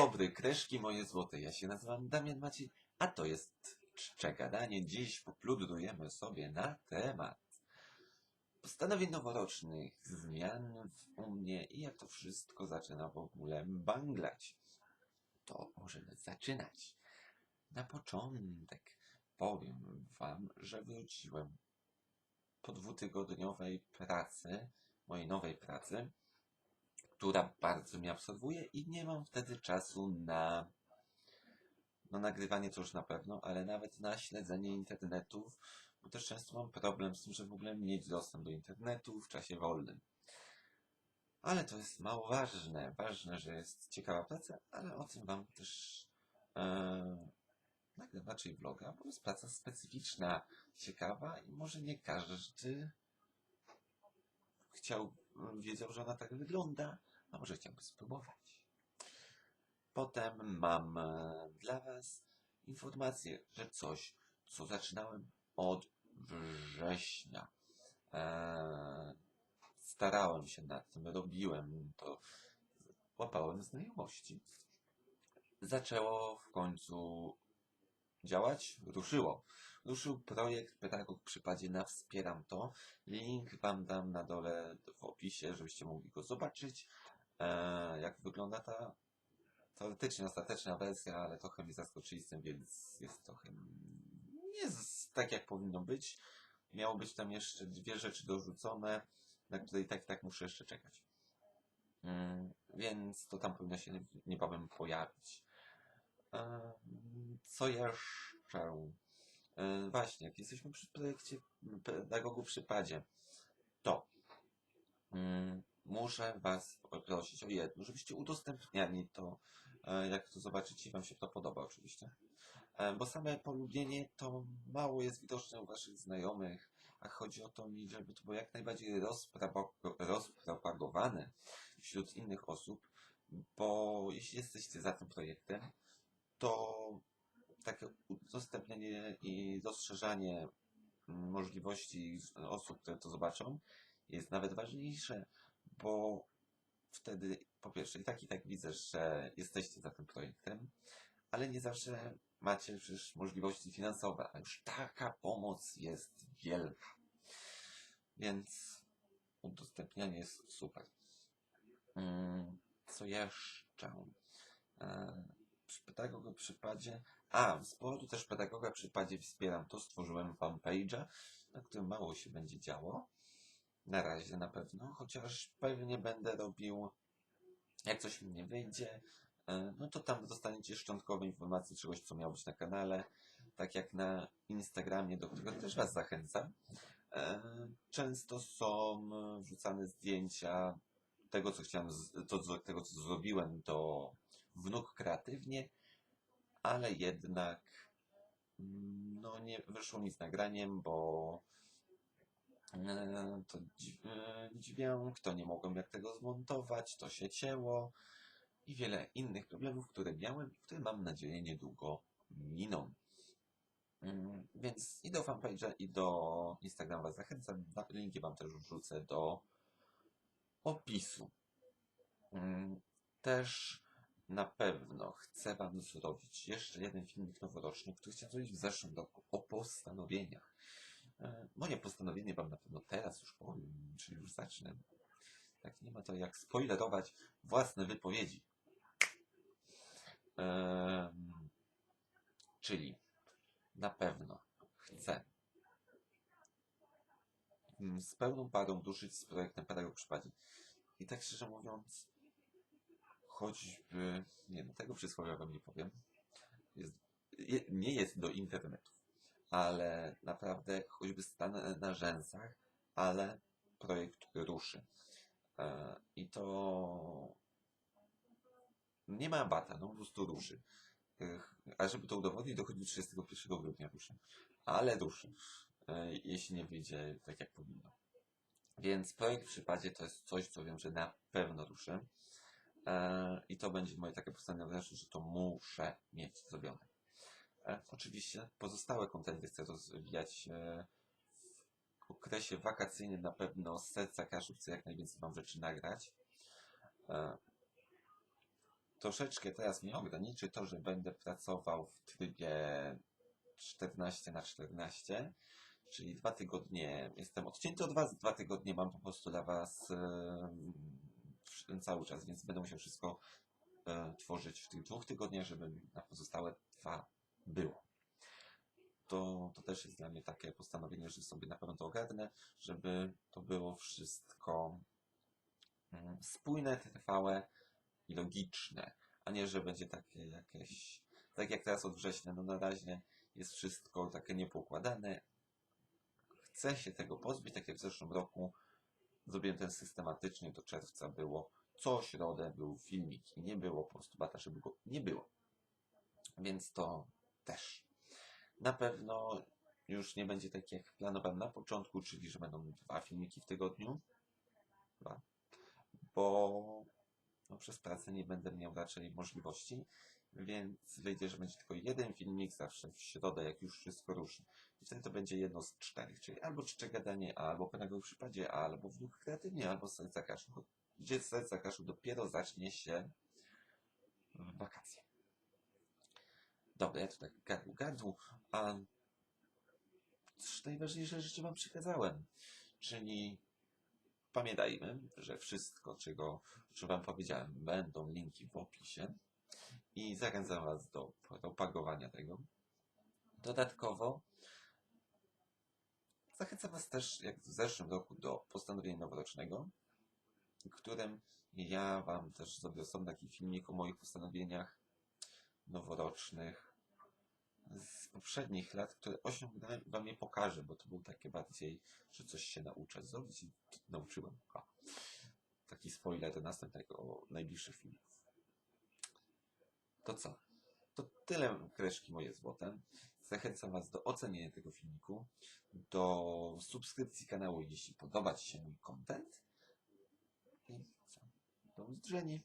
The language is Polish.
dobry, kreszki moje złote. Ja się nazywam Damian Maciej, a to jest czcze gadanie. Dziś popludrujemy sobie na temat postanowień noworocznych, zmian u mnie i jak to wszystko zaczyna w ogóle banglać. To możemy zaczynać. Na początek powiem wam, że wróciłem po dwutygodniowej pracy, mojej nowej pracy, która bardzo mnie absorbuje i nie mam wtedy czasu na no nagrywanie to już na pewno, ale nawet na śledzenie internetów, bo też często mam problem z tym, żeby w ogóle mieć dostęp do internetu w czasie wolnym. Ale to jest mało ważne. Ważne, że jest ciekawa praca, ale o tym wam też e, nagram raczej vloga, bo jest praca specyficzna, ciekawa i może nie każdy chciał, wiedział, że ona tak wygląda, a może chciałby spróbować. Potem mam e, dla Was informację, że coś, co zaczynałem od września. E, starałem się nad tym, robiłem to, łapałem znajomości. Zaczęło w końcu działać, ruszyło. Ruszył projekt Pedagog w przypadzie na Wspieram to. Link Wam dam na dole w opisie, żebyście mogli go zobaczyć. E, jak wygląda ta teoretycznie ostateczna wersja, ale trochę mnie zaskoczyli więc jest trochę nie tak jak powinno być. Miało być tam jeszcze dwie rzeczy dorzucone, na które i tak i tak muszę jeszcze czekać. Mm, więc to tam powinno się niebawem pojawić. Em, Co jeszcze? E, Właśnie, jak jesteśmy przy projekcie pedagogu przy padzie, to mm, muszę Was prosić o jedno, żebyście udostępniali to, e, jak to zobaczycie, Wam się to podoba oczywiście. E, Bo same polubienie to mało jest widoczne u Waszych znajomych, a chodzi o to mi, żeby to było jak najbardziej rozpropagowane wśród innych osób, bo jeśli jesteście za tym projektem, to takie udostępnianie i rozszerzanie możliwości osób, które to zobaczą, jest nawet ważniejsze, bo wtedy po pierwsze i tak i tak widzę, że jesteście za tym projektem, ale nie zawsze macie przecież możliwości finansowe, a już taka pomoc jest wielka. Więc udostępnianie jest super. Mm, Co jeszcze? E, Przy pedagoga przypadzie. A, z powodu też pedagoga przypadzie wspieram to, stworzyłem fanpage'a, na którym mało się będzie działo. Na razie na pewno, chociaż pewnie będę robił, jak coś mi nie wyjdzie, e, no to tam dostaniecie szczątkowe informacje czegoś, co miało być na kanale, tak jak na Instagramie, do którego też Was zachęcam. E, Często są wrzucane zdjęcia tego, co chciałem, to, tego, co zrobiłem, to wnuk kreatywnie, ale jednak mm, no nie wyszło mi z nagraniem, bo to dź- e, dźwięk, to nie mogłem jak tego zmontować, to się cięło i wiele innych problemów, które miałem i które mam nadzieję niedługo miną. Mm, Więc i do fanpage'a, i do Instagrama was zachęcam. Linki wam też wrzucę do opisu. Mm, Też na pewno chcę wam zrobić jeszcze jeden filmik noworoczny, który chciałem zrobić w zeszłym roku o postanowieniach. E, Moje postanowienie wam na pewno teraz już powiem, czyli już zacznę. Tak, nie ma to jak spoilerować własne wypowiedzi. Em, czyli na pewno chcę mm, z pełną parą ruszyć z projektem Pedagog Przypadzi. I tak szczerze mówiąc, choćby, nie no, tego przysłowia wam nie powiem, jest, je, nie jest do internetu, ale naprawdę choćby stanę na rzęsach, ale projekt ruszy. E, I to nie ma bata, no po prostu ruszy. A żeby to udowodnić, dochodzi 31 grudnia ruszy. Ale ruszy. E, Jeśli nie wyjdzie tak jak powinno. Więc projekt w przypadzie to jest coś, co wiem, że na pewno ruszy. E, I to będzie moje takie postanowienie, że to muszę mieć zrobione. E, Oczywiście pozostałe kontenty chcę rozwijać e, w okresie wakacyjnym na pewno z serca każdy chce jak najwięcej mam rzeczy nagrać. E, troszeczkę teraz mnie ograniczy to, że będę pracował w trybie 14 na 14, czyli dwa tygodnie jestem odcięty od Was, dwa tygodnie mam po prostu dla Was e, cały czas, więc będę musiał wszystko tworzyć w tych dwóch tygodniach, żeby na pozostałe dwa było. To, to też jest dla mnie takie postanowienie, że sobie na pewno to ogarnę, żeby to było wszystko mm, spójne, trwałe i logiczne, a nie, że będzie takie jakieś, tak jak teraz od września, no na razie jest wszystko takie niepoukładane. Chcę się tego pozbyć, tak jak w zeszłym roku zrobiłem ten systematycznie, do czerwca było co środę był filmik i nie było po prostu bata, żeby go nie było. Więc to też. Na pewno już nie będzie tak jak planowałem na początku, czyli że będą dwa filmiki w tygodniu. Bo no, przez pracę nie będę miał raczej możliwości, więc wyjdzie, że będzie tylko jeden filmik zawsze w środę, jak już wszystko ruszy. I wtedy to będzie jedno z czterech, czyli albo czcze gadanie, albo pewnego w przypadzie, albo w duchu kreatywnie, albo serca kaszu. Gdzie serca kaszu dopiero zacznie się w wakacje. Dobra, ja tu tak gadu, gadu, a najważniejsze rzeczy Wam przekazałem, czyli pamiętajmy, że wszystko, czego, co Wam powiedziałem, będą linki w opisie. I zachęcam Was do propagowania tego. Dodatkowo zachęcam Was też, jak w zeszłym roku, do postanowienia noworocznego, którym ja Wam też zrobię osobny taki filmik o moich postanowieniach noworocznych z poprzednich lat, które osiągnąłem Wam je pokażę, bo to był takie bardziej, że coś się nauczę zrobić i nauczyłem. A, taki spoiler do następnego, najbliższych filmów. To co? To tyle kreszki moje złote. Zachęcam Was do ocenienia tego filmiku, do subskrypcji kanału, jeśli podoba Ci się mój content. I co? Do usłyszenia.